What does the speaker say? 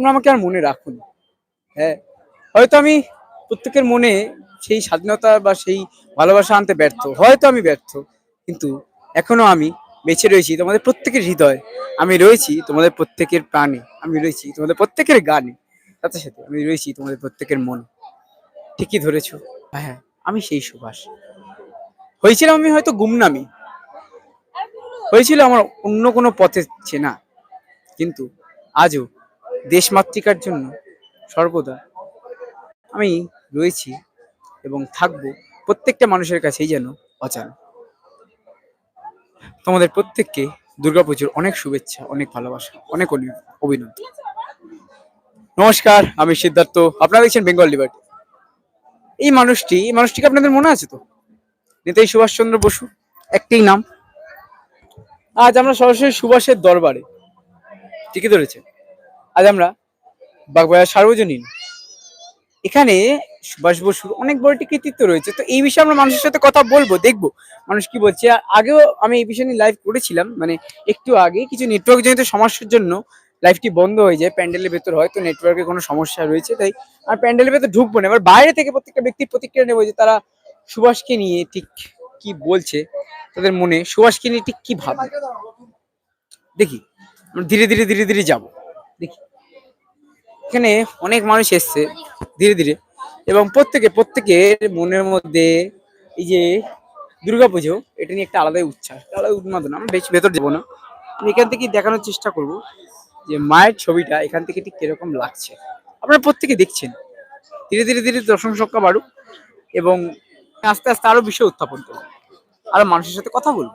তোমরা আমাকে আর মনে রাখুন হ্যাঁ হয়তো আমি প্রত্যেকের মনে সেই স্বাধীনতা বা সেই ভালোবাসা আনতে ব্যর্থ, হয়তো আমি ব্যর্থ, কিন্তু এখনও আমি বেঁচে রয়েছি তোমাদের প্রত্যেকের হৃদয়। আমি রয়েছি তোমাদের প্রত্যেকের প্রাণে, আমি রয়েছি তোমাদের প্রত্যেকের গানে, সাথে সাথে আমি রয়েছি তোমাদের প্রত্যেকের মনে। ঠিকই ধরেছো। হ্যাঁ আমি সেই সুভাষ। হয়েছিলাম আমি হয়তো গুমনামি। হয়েছিল আমার অন্য কোনো পথে চেনা, কিন্তু আজও দেশমাতৃকার জন্য সর্বদা আমি রয়েছি এবং থাকব প্রত্যেকটা মানুষের কাছেই যেন অজানা। তোমাদের প্রত্যেককে দুর্গাপুজোর অনেক শুভেচ্ছা, অনেক ভালোবাসা, অনেক অনি- অভিনন্দন। নমস্কার, আমি সিদ্ধার্থ, আপনারা দেখছেন বেঙ্গল লিবার্টি এই মানুষটি, এই মানুষটিকে আপনাদের মনে আছে তো? নেতাজি সুভাষচন্দ্র বসু, একটাই নাম। আজ আমরা সরাসরি সুভাষের দরবারে। ঠিকই ধরেছে আজ আমরা বাগবাজার সার্বজনীন। এখানে সুভাষ বসুর অনেক বড় একটি কৃতিত্ব রয়েছে। তো এই বিষয়ে আমরা মানুষের সাথে কথা বলব, দেখব। মানুষ কি বলছে? আর আগেও আমি এই বিষয় নিয়ে লাইভ করেছিলাম মানে একটু আগে কিছু নেটওয়ার্ক জনিত সমস্যার জন্য লাইভটি বন্ধ হয়ে যায় প্যান্ডেলের ভেতর হয়তো নেটওয়ার্কের কোনো সমস্যা রয়েছে, তাই আর প্যান্ডেলের ভেতর ঢুকবো না। এবার বাইরে থেকে প্রত্যেকটা ব্যক্তির প্রতিক্রিয়া নেব যে তারা সুভাষকে নিয়ে ঠিক কি বলছে, তাদের মনে সুভাষকে নিয়ে ঠিক কি ভাবে দেখি, আমরা ধীরে ধীরে ধীরে ধীরে যাব। দেখি। এখানে অনেক মানুষ এসছে, ধীরে ধীরে। এবং প্রত্যেকে, প্রত্যেকের মনের মধ্যে এই যে দুর্গাপুজো এটা নিয়ে একটা আলাদাই উচ্ছ্বাস আলাদা উন্মাদনা। আমরা বেশি ভেতর যাব না। এখান থেকে দেখানোর চেষ্টা করব যে মায়ের ছবিটা এখান থেকে ঠিক কীরকম লাগছে। আপনারা প্রত্যেকে দেখছেন। ধীরে ধীরে ধীরে দর্শন সংখ্যা বাড়ুক এবং আস্তে আস্তে আরও বিষয় উত্থাপন করব আরও মানুষের সাথে কথা বলব।